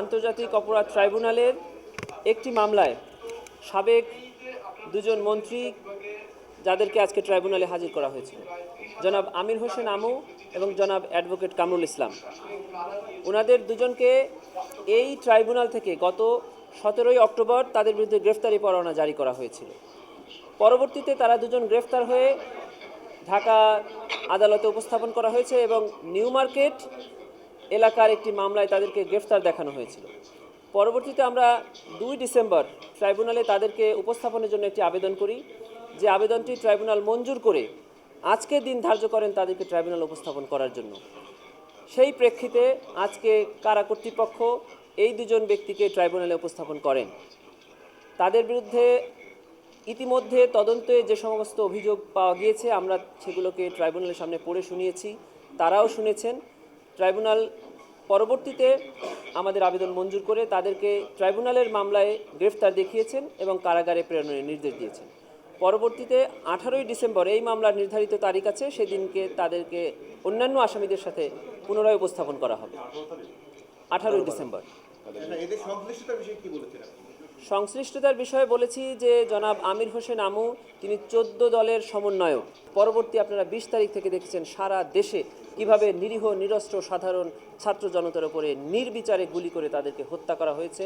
আন্তর্জাতিক অপরাধ ট্রাইব্যুনালের একটি মামলায় সাবেক দুজন মন্ত্রী যাদেরকে আজকে ট্রাইব্যুনালে হাজির করা হয়েছিল। জনাব আমির হোসেন আমু এবং জনাব অ্যাডভোকেট কামরুল ইসলাম। ওনাদের দুজনকে এই ট্রাইব্যুনাল থেকে গত সতেরোই অক্টোবর তাদের বিরুদ্ধে গ্রেফতারি পরোয়ানা জারি করা হয়েছিল। পরবর্তীতে তারা দুজন গ্রেফতার হয়ে ঢাকা আদালতে উপস্থাপন করা হয়েছে এবং নিউ মার্কেট এলাকার একটি মামলায় তাদেরকে গ্রেফতার দেখানো হয়েছিল। পরবর্তীতে আমরা দুই ডিসেম্বর ট্রাইব্যুনালে তাদেরকে উপস্থাপনের জন্য একটি আবেদন করি। যে আবেদনটি ট্রাইব্যুনাল মঞ্জুর করে আজকে দিন ধার্য করেন তাদেরকে ট্রাইব্যুনাল উপস্থাপন করার জন্য। সেই প্রেক্ষিতে আজকে কারা কর্তৃপক্ষ এই দুজন ব্যক্তিকে ট্রাইব্যুনালে উপস্থাপন করেন? তাদের বিরুদ্ধে ইতিমধ্যে তদন্তে যে সমস্ত অভিযোগ পাওয়া গিয়েছে, আমরা সেগুলোকে ট্রাইব্যুনালের সামনে পড়ে শুনিয়েছি। তারাও শুনেছেন। ট্রাইব্যুনাল পরবর্তীতে আমাদের আবেদন মঞ্জুর করে তাদেরকে ট্রাইব্যুনালের মামলায় গ্রেফতার দেখিয়েছেন এবং কারাগারে প্রেরণের নির্দেশ দিয়েছেন। পরবর্তীতে আঠারোই ডিসেম্বর এই মামলার নির্ধারিত তারিখ আছে, সেদিনকে তাদেরকে অন্যান্য আসামিদের সাথে পুনরায় উপস্থাপন করা হবে। আঠারোই ডিসেম্বর। সংশ্লিষ্টতার বিষয়ে বলেছি যে জনাব আমির হোসেন আমু, তিনি চোদ্দ দলের সমন্বয়ক। পরবর্তী আপনারা বিশ তারিখ থেকে দেখেছেন সারা দেশে কীভাবে নিরীহ, নিরস্ত্র, সাধারণ ছাত্র জনতার উপরে নির্বিচারে গুলি করে তাদেরকে হত্যা করা হয়েছে।